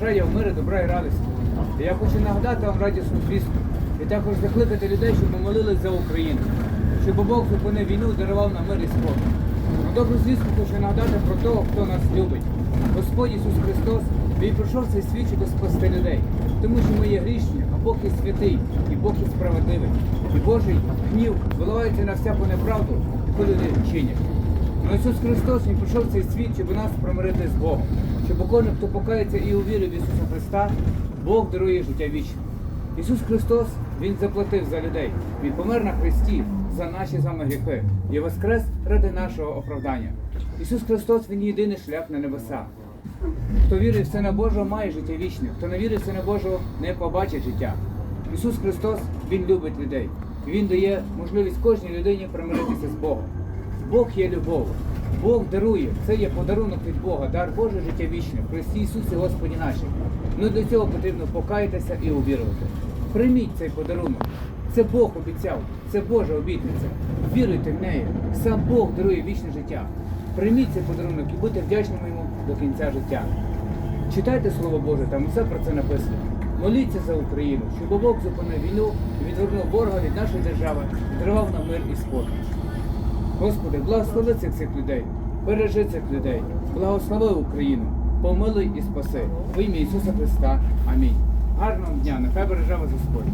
Бажаю миру, добра і радості. Я хочу нагадати вам радісну звістку і також закликати людей, щоб ми молились за Україну, щоб Бог зупинив війну, дарував нам мир і спокій. На добру звістку хочу нагадати про того, хто нас любить. Господь Ісус Христос, Він прийшов цей світ, щоб спасти людей, тому що ми є грішні, а Бог є святий, і Бог є справедливий. І Божий гнів виливається на всяку неправду, яку люди чинять. Но Ісус Христос Він прийшов в цей світ, щоб нас промирити з Богом. Щоб кожен, хто покається і увірив в Ісуса Христа, Бог дарує життя вічне. Ісус Христос Він заплатив за людей. Він помер на Христі за наші вами гріхи і воскрес ради нашого оправдання. Ісус Христос Він єдиний шлях на небеса. Хто вірить в Сина Божого, має життя вічне. Хто не вірить в Сина Божого, не побачить життя. Ісус Христос Він любить людей. Він дає можливість кожній людині примиритися з Богом. Бог є любов. Бог дарує. Це є подарунок від Бога, дар Боже життя вічне, в Христі Ісусі Господі наші. Ну для цього потрібно покаятися і увірувати. Прийміть цей подарунок. Це Бог обіцяв, це Божа обітниця. Віруйте в неї. Сам Бог дарує вічне життя. Прийміть цей подарунок і будьте вдячними йому до кінця життя. Читайте Слово Боже, там усе про це написано. Моліться за Україну, щоб Бог зупинив війну і відвернув ворога від нашої держави, дарував нам мир і спокій. Господи, благослови цих цих людей, бережи цих людей, благослови Україну, помилуй і спаси. В ім'я Ісуса Христа. Амінь. Гарного дня, нехай береже вас Господь.